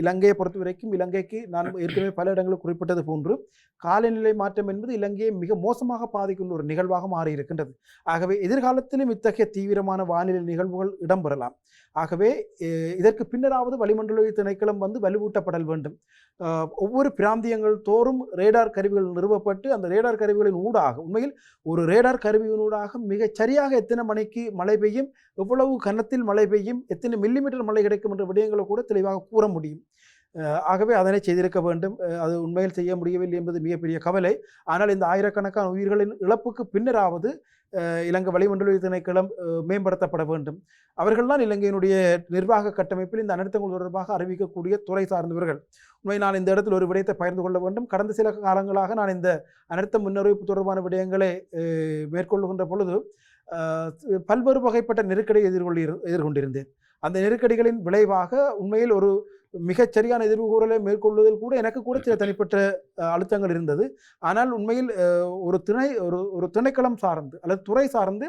இலங்கையை பொறுத்த வரைக்கும் இலங்கைக்கு நான் ஏற்கனவே பல இடங்களில் குறிப்பிட்டது போன்று காலநிலை மாற்றம் என்பது இலங்கையை மிக மோசமாக பாதிக்கும் ஒரு நிகழ்வாக மாறியிருக்கின்றது. ஆகவே எதிர்காலத்திலும் இத்தகைய தீவிரமான வானிலை நிகழ்வுகள் இடம்பெறலாம். ஆகவே இதற்கு பின்னராவது வளிமண்டல திணைக்களம் வந்து வலுவூட்டப்படல் வேண்டும். ஒவ்வொரு பிராந்தியங்கள் தோறும் ரேடார் கருவிகள் நிறுவப்பட்டு அந்த ரேடார் கருவிகளின் ஊடாக உண்மையில் ஒரு ரேடார் கருவியினூடாக மிகச் சரியாக எத்தனை மணிக்கு மழை பெய்யும் எவ்வளவு கனத்தில் மழை பெய்யும் எத்தனை மில்லிமீட்டர் மழை கிடைக்கும் என்ற விடயங்களை கூட தெளிவாக கூற முடியும். ஆகவே அதனை செய்திருக்க வேண்டும். அது உண்மையில் செய்ய முடியவில்லை என்பது மிகப்பெரிய கவலை. ஆனால் இந்த ஆயிரக்கணக்கான உயிர்களின் இழப்புக்கு பின்னராவது இலங்கை வளிமண்டல திணைக்களம் மேம்படுத்தப்பட வேண்டும். அவர்கள்தான் இலங்கையினுடைய நிர்வாக கட்டமைப்பில் இந்த அனர்த்தங்கள் தொடர்பாக அறிவிக்கக்கூடிய துறை சார்ந்தவர்கள். உண்மை நான் இந்த இடத்தில் ஒரு விடயத்தை பகிர்ந்து கொள்ள வேண்டும். கடந்த சில காலங்களாக நான் இந்த அனர்த்த முன்னறிவிப்பு தொடர்பான விடயங்களை மேற்கொள்ளுகின்ற பொழுது பல்வேறு வகைப்பட்ட நெருக்கடியை எதிர்கொள்ளி எதிர்கொண்டிருந்தேன். அந்த நெருக்கடிகளின் விளைவாக உண்மையில் ஒரு மிகச் சரியான எதிர்கூறலை மேற்கொள்வதில் கூட எனக்கு கூட சில தனிப்பட்ட அழுத்தங்கள் இருந்தது. ஆனால் உண்மையில் ஒரு திணை ஒரு ஒரு திணைக்களம் சார்ந்து அல்லது துறை சார்ந்து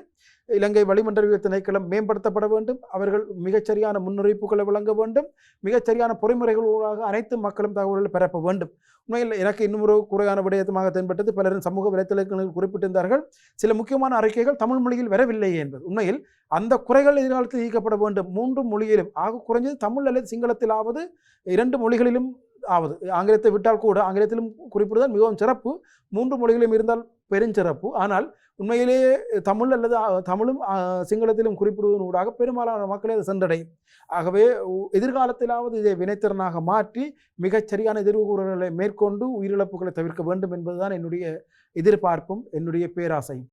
இலங்கை வளிமண்டல திணைக்களம் மேம்படுத்தப்பட வேண்டும். அவர்கள் மிகச்சரியான முன்னறிவிப்புகளை வழங்க வேண்டும். மிகச்சரியான பொறிமுறைகளூடாக அனைத்து மக்களும் தகவல்களை பரப்ப வேண்டும். உண்மையில் எனக்கு இன்னும் ஒரு குறையான விடயத்தமாக தென்பட்டது. பலரும் சமூக வலைத்தளங்களில் குறிப்பிட்டிருந்தார்கள். சில முக்கியமான அறிக்கைகள் தமிழ் மொழியில் வரவில்லையே என்பது. உண்மையில் அந்த குறைகள் எதிர்காலத்தில் நீக்கப்பட வேண்டும். மூன்று மொழியிலும் ஆக குறைஞ்சது தமிழ் அல்லது சிங்களத்திலாவது இரண்டு மொழிகளிலும் ஆவது ஆங்கிலத்தை விட்டால் கூட ஆங்கிலத்திலும் குறிப்பிடுதல் மிகவும் சிறப்பு. மூன்று மொழிகளிலும் இருந்தால் பெருஞ்சிறப்பு. ஆனால் உண்மையிலேயே தமிழ் அல்லது தமிழும் சிங்களத்திலும் குறிப்பிடுவதன் ஊடாக பெரும்பாலான மக்களே அது சென்றடையும். ஆகவே உ- எதிர்காலத்திலாவது இதை வினைத்திறனாக மாற்றி மிகச் சரியான எதிர்வுகூறல்களை மேற்கொண்டு உயிரிழப்புகளை தவிர்க்க வேண்டும் என்பதுதான் என்னுடைய எதிர்பார்ப்பும் என்னுடைய பேராசையும்.